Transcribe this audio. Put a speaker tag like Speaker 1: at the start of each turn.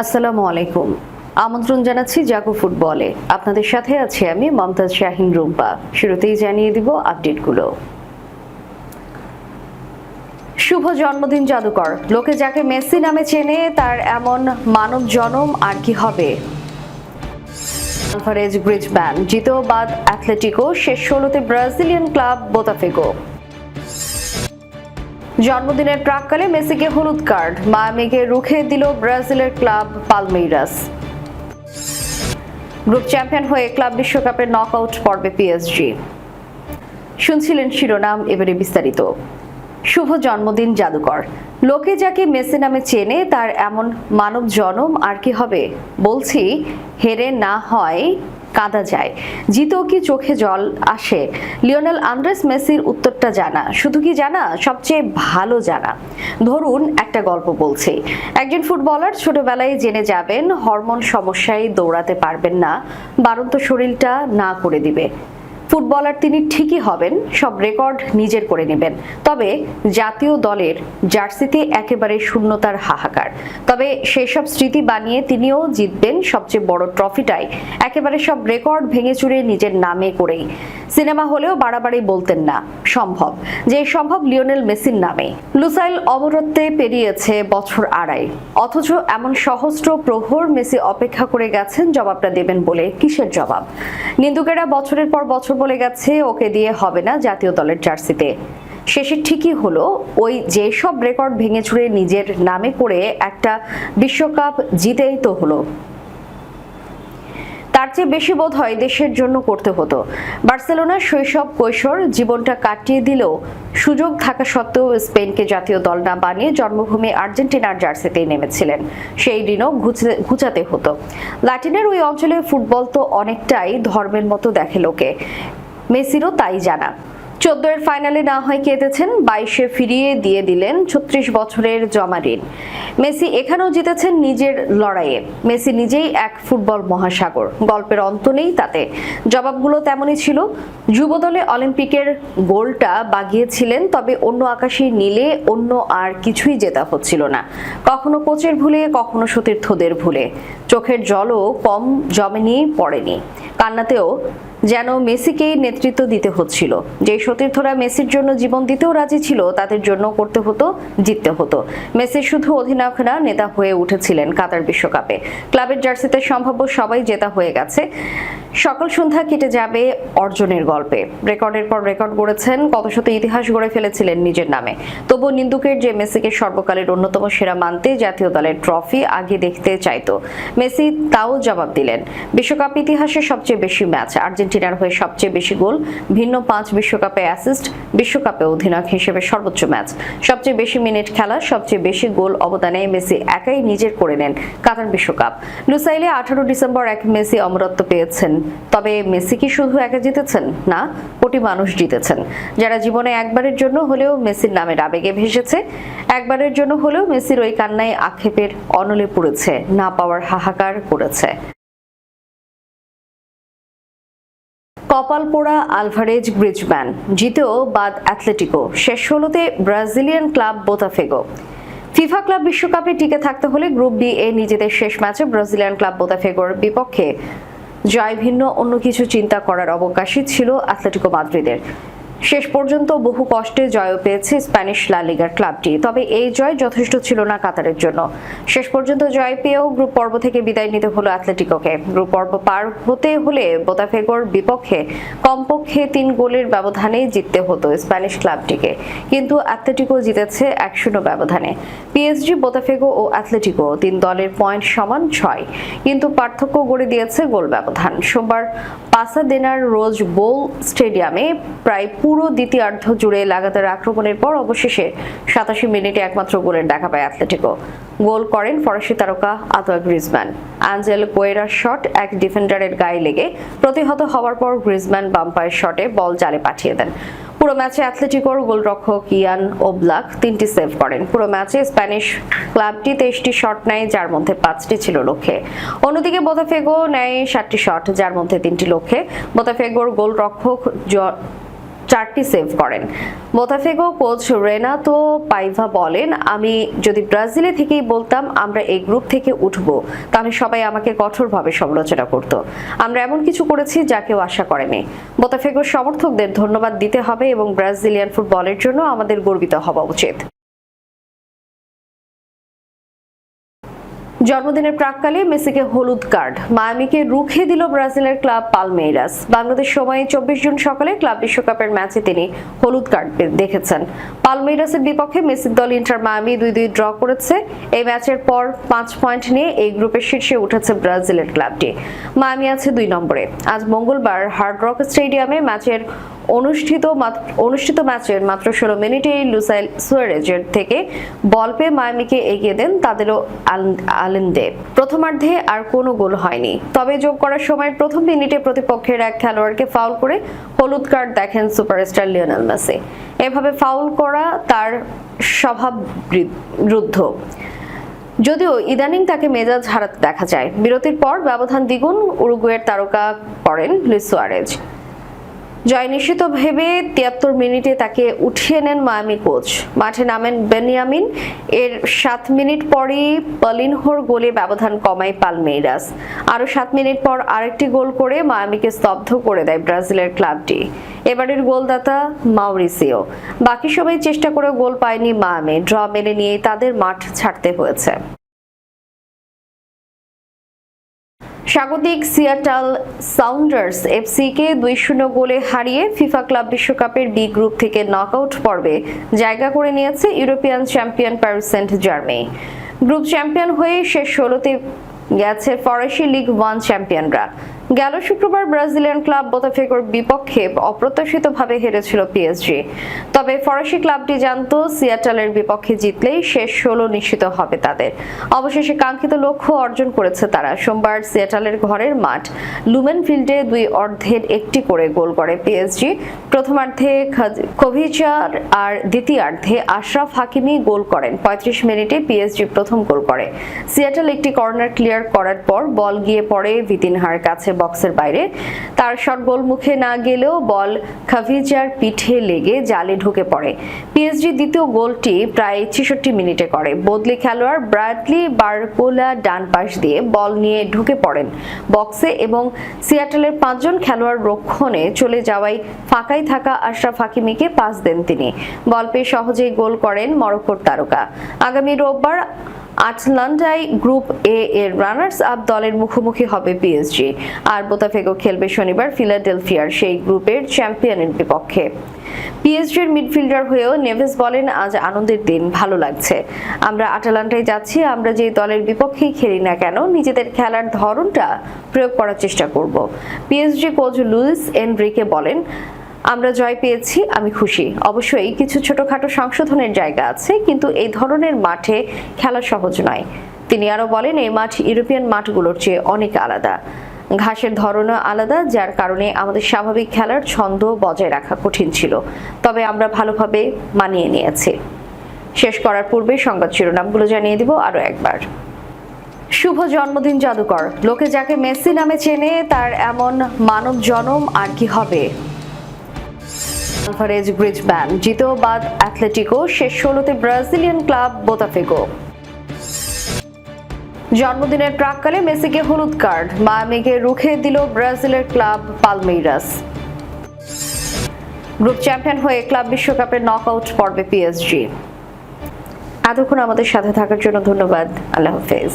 Speaker 1: আসসালামু আলাইকুম। আমন্ত্রণ জানাচ্ছি জাগো ফুটবলে। আপনাদের সাথে আছি আমি মমতাজ শাহিন রুম্পা। শুরুতেই জানিয়ে দিব আপডেটগুলো। শুভ জন্মদিন, জাদুকর। লোকে যাকে মেসি নামে চেনে, তার এমন মানব জনম আর কি হবে? আলভারেজ ব্রিজম্যান জিতেও বাদ অ্যাথলেটিকো শেষ ষোলোতে ব্রাজিলিয়ান ক্লাব বোতাফেগো জন্মদিনের প্রাককালে মেসিকে হলুদ কার্ড। মায়ামিকে রুখে দিল ব্রাজিলের ক্লাব পালমেইরাস গ্রুপ চ্যাম্পিয়ন হয়ে ক্লাব বিশ্বকাপের নকআউট পর্বে পিএসজি। শুনছিলেন শিরোনাম, এবারে বিস্তারিত। শুভ জন্মদিন, জাদুকর। লোকে যাকে মেসি নামে চেনে, তার এমন মানব জনম আর কি হবে? বলছি, হেরে না হয় কাঁদা যায়। জিতেও কি চোখে জল আসে? লিওনেল আন্দ্রেস মেসির উত্তরটা জানা। শুধু কি জানা? সবচেয়ে ভালো জানা। ধরুন একটা গল্প বলছি। একজন ফুটবলার ছোটবেলায় জেনে যাবেন, হরমোন সমস্যায় দৌড়াতে পারবেন না বারন্ত শরীরটা না করে দিবে। ফুটবলার তিনি ঠিকই হবেন, সব রেকর্ড নিজের করে নেবেন। তবে জাতীয় দলের জার্সিতে একেবারে শূন্যতার হাহাকার। তবে সেই সব স্মৃতি বানিয়ে তিনিও জিতবেন সবচেয়ে বড় ট্রফিটাই। একেবারে সব রেকর্ড ভেঙে চুরে নিজের নামে করেই। সিনেমা হলেও বাড়াবাড়ি বলতেন না, সম্ভব। যে সম্ভব লিওনেল মেসির নামে। লুসাইল অমরত্বে পেরিয়েছে বছর আড়াই। অথচ এমন সহস্র প্রহর মেসি অপেক্ষা করে গেছেন, জবাবটা দেবেন বলে কিসের জবাব? নিন্দুকেরা বছরের পর বছর বলে গেছে, ওকে দিয়ে হবে না জাতীয় দলের জার্সিতে। শেষে ঠিকই হলো, ওই যেসব রেকর্ড ভেঙে ছুড়ে নিজের নামে করে একটা বিশ্বকাপ জিতেই তো হলো। চেয়ে বেশি বোধ হয় দেশের জন্য করতে হতো। বার্সেলোনার শৈশব কৈশোর জীবনটা কাটিয়ে দিলেও সুযোগ থাকা সত্ত্বেও স্পেনকে জাতীয় দল না বানিয়ে জন্মভূমি আর্জেন্টিনার জার্সিতে নেমেছিলেন। সেই ঋণও ঘুচাতে হতো। ল্যাটিনের ওই অঞ্চলে ফুটবল তো অনেকটাই ধর্মের মতো দেখে লোকে। মেসিরও তাই জানা। চোদ্দ এর ফাইনালে না হয় কেঁদেছেন বাইশে ফিরিয়ে দিয়ে দিলেন ছত্রিশ বছরের জমা ঋণ। মেসি এখানেও জিতেছেন নিজের লড়াইয়ে। মেসি নিজেই এক ফুটবল মহাসাগর। গল্পের অন্ত নেই তাতে। জবাবগুলো তেমনই ছিল। যুবদলে অলিম্পিকের গোলটা বাগিয়েছিলেন, তবে অন্য আকাশে নীলে অন্য আর কিছুই জেতা হচ্ছিল না। কখনো কোচের ভুলে, কখনো সতীর্থদের ভুলে। চোখের জলও কম জমেনি পড়েনি। কান্নাতেও যেন মেসিকেই নেতৃত্ব দিতে হচ্ছিল। যে সতীর্থরা মেসির জন্য জীবন দিতেও রাজি ছিল, তাদের জন্য করতে হতো, জিততে হতো। মেসি শুধু অধিনায়ক না, নেতা হয়ে উঠেছিলেন কাতার বিশ্বকাপে। ক্লাবের জার্সিতে সম্ভাব্য সবাই জেতা হয়ে গেছে। সকাল সন্ধ্যা কেটে যাবে অর্জনের গল্পে। রেকর্ডের পর রেকর্ড গড়েছেন কত শত ইতিহাস গড়ে ফেলেছিলেন নিজের নামে। তবু নিন্দুকের যে মেসিকে সর্বকালের অন্যতম সেরা মানতে জাতীয় দলের ট্রফি আগে দেখতে চাইতো। মেসি তাও জবাব দিলেন, বিশ্বকাপ ইতিহাসে সবচেয়ে বেশি ম্যাচ আর্জেন্টিনার হয়ে সবচেয়ে বেশি গোল, ভিন্ন পাঁচ বিশ্বকাপে অ্যাসিস্ট, বিশ্বকাপে অধিনায়ক হিসেবে সর্বোচ্চ ম্যাচ। সবচেয়ে বেশি মিনিট খেলা, সবচেয়ে বেশি গোল অবদানে মেসি একাই নিজের করে নেন কাতার বিশ্বকাপ। লুসাইলে আঠারো ডিসেম্বর এক মেসি অমরত্ব পেয়েছেন তবে মেসি কি শুধু একা জিতেছেন? না, কোটি মানুষ জিতেছেন। যারা জীবনে একবারের জন্য হলেও মেসির নামের আবেগে ভেসেছে, একবারের জন্য হলেও মেসির ওই কান্নায় আক্ষেপের অনলে পড়েছে, না পাওয়ার হাহাকার করেছে। কপাল পোড়া আলভারেজ ব্রিজম্যান জিতেও বাদ অ্যাথলেটিকো, শেষ ষোলোতে Brazilian club Botafogo. FIFA club বিশ্বকাপে টিকে থাকতে হলে গ্রুপ বি এ নিজেদের শেষ ম্যাচে ব্রাজিলিয়ান ক্লাব বোতাফেগোর বিপক্ষে জয় ভিন্ন অন্য কিছু চিন্তা করার অবকাশই ছিল অ্যাথলেটিকো মাদ্রিদের। শেষ পর্যন্ত বহু কষ্টে জয়ও পেয়েছে স্প্যানিশ লা লিগার ক্লাবটি। তবে এই জয় যথেষ্ট ছিল না কাতারের জন্য। শেষ পর্যন্ত জয় পেয়েও গ্রুপ পর্ব থেকে বিদায় নিতে হলো অ্যাথলেটিকোকে। গ্রুপ পর্ব পার হতে হলে বোতাফেগোর বিপক্ষে কমপক্ষে তিন গোলের ব্যবধানে জিততে হতো স্প্যানিশ ক্লাবটিকে। কিন্তু অ্যাথলেটিকো জিতেছে এক শূন্য ব্যবধানে। পিএসজি, বোতাফেগো ও অ্যাথলেটিকো তিন দলের পয়েন্ট সমান ছয়। কিন্তু পার্থক্য গড়ে দিয়েছে গোল ব্যবধান। সোমবার পাসাদেনার রোজ বোল স্টেডিয়ামে প্রায় পুরো দ্বিতীয়ার্ধ জুড়ে লাগাতার আক্রমণের পর অবশেষে সাতাশি মিনিটে একমাত্র গোলের দেখা পায় অ্যাথলেটিকো গোল করেন ফরাসি তারকা আতোয়া গ্রিজম্যান অ্যাঞ্জেল কোয়েরার শট এক ডিফেন্ডারের গায়ে লেগে প্রতিহত হওয়ার পর গ্রিজম্যান বাম্পায়ের শটে বল জালে পাঠিয়ে দেন। পুরো ম্যাচে অ্যাথলেটিকোর গোলরক্ষক ইয়ান ওবলাক তিনটি সেভ করেন। পুরো ম্যাচে স্প্যানিশ ক্লাবটি তেইশটি শট নেয়, যার মধ্যে পাঁচটি ছিল লক্ষ্যে। অন্যদিকে বোতাফেগো নেয় ষাটটি শট, যার মধ্যে তিনটি লক্ষ্যে। বোতাফেগোর গোলরক্ষক চারটি সেভ করেন। মোতাফেগো কোচ রেনাতো পাইভা বলেন, আমি যদি ব্রাজিলে থেকেই বলতাম আমরা এই গ্রুপ থেকে উঠব, তাহলে সবাই আমাকে কঠোরভাবে সমালোচনা করত। আমরা এমন কিছু করেছি যা কেউ আশা করেনি। মোতাফেগোর সমর্থকদের ধন্যবাদ দিতে হবে এবং ব্রাজিলিয়ান ফুটবলের জন্য আমাদের গর্বিত হওয়া উচিত। জন্মদিনের প্রাককালে মেসিকে হলুদ কার্ড। মায়ামিকে রুখে দিল ব্রাজিলের ক্লাব পালমেইরাস। বাংলাদেশ সময়ে চব্বিশ জুন সকালে ক্লাব বিশ্বকাপের ম্যাচে তিনি হলুদ কার্ড দেখেছেন। পালমেইরাসের বিপক্ষে মেসির দল ইন্টার মায়ামি দুই দুই ড্র করেছে। এই ম্যাচের পর পাঁচ পয়েন্ট নিয়ে এই গ্রুপের শীর্ষে উঠেছে ব্রাজিলের ক্লাবটি। মায়ামি আছে দুই নম্বরে। আজ মঙ্গলবার হার্ড রক স্টেডিয়ামে ম্যাচের অনুষ্ঠিত অনুষ্ঠিত ম্যাচের মাত্র ষোলো মিনিটে লুসাইল সুয়ারেজের থেকে বল পেয়ে মায়ামিকে এগিয়ে দেন তাদেরও আলেন্দে। প্রথমার্ধে আর কোনো গোল হয়নি। তবে যোগ করার সময় প্রথম মিনিটে প্রতিপক্ষের এক খেলোয়াড়কে ফাউল করে হলুদ কার্ড দেখেন সুপারস্টার লিওনেল মেসি। এভাবে ফাউল করা তার স্বভাব রুদ্ধ। যদিও ইদানিং তাকে মেজাজ হারাতে দেখা যায়। বিরতির পর ব্যবধান দ্বিগুণ উরুগুয়ের তারকা করেন লুইস সুয়ারেজ। জয় নিশ্চিত ভেবে তিয়াত্তর মিনিটে তাকে উঠিয়ে নেন মায়ামি কোচ। মাঠে নামেন বেনিয়ামিন। এর সাত মিনিট পরই পালিনহোর গোলে ব্যবধান কমায় পালমেইরাস। আরও সাত মিনিট পর আরেকটি গোল করে মায়ামিকে স্তব্ধ করে দেয় ব্রাজিলের ক্লাবটি। এবারের গোলদাতা মাউরিসিও। বাকি সবাই চেষ্টা করে গোল পায়নি মায়ামি। ড্র মেনে নিয়ে তাদের মাঠ ছাড়তে হয়েছে। স্বাগতিক সিয়াটাল সাউন্ডার্স এফসিকে দুই শূন্য গোলে হারিয়ে ফিফা ক্লাব বিশ্বকাপের বি গ্রুপ থেকে নকআউট পর্বে জায়গা করে নিয়েছে European champion Paris Saint Germain group champion হয়ে শেষ ষোলোতে গেছে ফরাসি লিগ ওয়ান চ্যাম্পিয়নরা। গেল শুক্রবার ব্রাজিলিয়ান ক্লাব বোতাফেগোর বিপক্ষে অপ্রত্যাশিতভাবে হেরেছিল পিএসজি তবে ফরাসি ক্লাবটি জানতো, সিয়াটালের বিপক্ষে জিতলেই শেষ ষোলো নিশ্চিত হবে তাদের। অবশেষে কাঙ্ক্ষিত লক্ষ্য অর্জন করেছে তারা। সোমবার সিয়াটালের ঘরের মাঠ লুমেন ফিল্ডে দুই অর্ধের একটি করে গোল করে পিএসজি প্রথমার্ধে কোভিচার আর দ্বিতীয়ার্ধে আশরাফ হাকিমি গোল করেন। পঁয়ত্রিশ মিনিটে পিএসজি প্রথম গোল করে। সিয়াটাল একটি কর্নার ক্লিয়ার করার পর বল গিয়ে পড়ে ভিতিনহার কাছে। বক্সের বাইরে। তার শট গোল মুখে না গেলেও বল খাভিজার পিঠে লেগে জালে ঢুকে পড়ে। পিএসজি দ্বিতীয় গোলটি প্রায় ছেষট্টি মিনিটে করে। বদলি খেলোয়াড় ব্রাডলি বারকোলা ডান পাশ দিয়ে বল নিয়ে ঢুকে পড়েন। বক্সে এবং সিয়াটেলের পাঁচজন খেলোয়াড় রক্ষণে চলে যাওয়ায় ফাঁকাই থাকা আশরাফ হাকিমিকে পাস দেন তিনি। বল পেয়ে সহজেই গোল করেন মরক্কোর তারকা। আগামী রোববার আটলান্টায় গ্রুপ এ এর রানার্স আপ দলের মুখোমুখি হবে পিএসজি আর বোতাফেগো খেলবে শনিবার ফিলাডেলফিয়ার, সেই গ্রুপের চ্যাম্পিয়নের বিপক্ষে। পিএসজির মিডফিল্ডার হয়েও নেভেস বলেন, আজ আনন্দের দিন, ভালো লাগছে। আমরা আটালান্টায় যাচ্ছি, আমরা যে দলের বিপক্ষেই খেলি না কেন, নিজেদের খেলার ধরনটা প্রয়োগ করার চেষ্টা করব। পিএসজি কোচ লুইস এনরিকে বলেন আমরা জয় পেয়েছি, আমি খুশি। অবশ্যই কিছু ছোটখাটো সংশোধনের জায়গা আছে, কিন্তু এই ধরনের মাঠে খেলা সহজ নয়। তিনি আরও বলেন, এই মাঠ ইউরোপিয়ান মাঠগুলোর চেয়ে অনেক আলাদা। ঘাসের ধরনও আলাদা, যার কারণে আমাদের স্বাভাবিক খেলার ছন্দ বজায় রাখা কঠিন ছিল। তবে আমরা ভালোভাবে মানিয়ে নিয়েছি। শেষ করার পূর্বে সংবাদ শিরোনামগুলো জানিয়ে দিব আরও একবার। শুভ জন্মদিন, জাদুকর। লোকে যাকে মেসি নামে চেনে, তার এমন মানব জনম আর কি হবে? আলভারেজ ব্রিজম্যান জিতেও বাদ অ্যাথলেটিকো শেষ ষোলোতে ব্রাজিলিয়ান ক্লাব বোতাফেগো জন্মদিনের প্রাককালে মেসিকে হলুদ কার্ড মায়ামিকে রুখে দিল ব্রাজিলের ক্লাব পালমেইরাস গ্রুপ চ্যাম্পিয়ন হয়ে ক্লাব বিশ্বকাপের নক আউট পর্বে পিএসজি এতক্ষণ আমাদের সাথে থাকার জন্য ধন্যবাদ, আল্লাহ হাফেজ।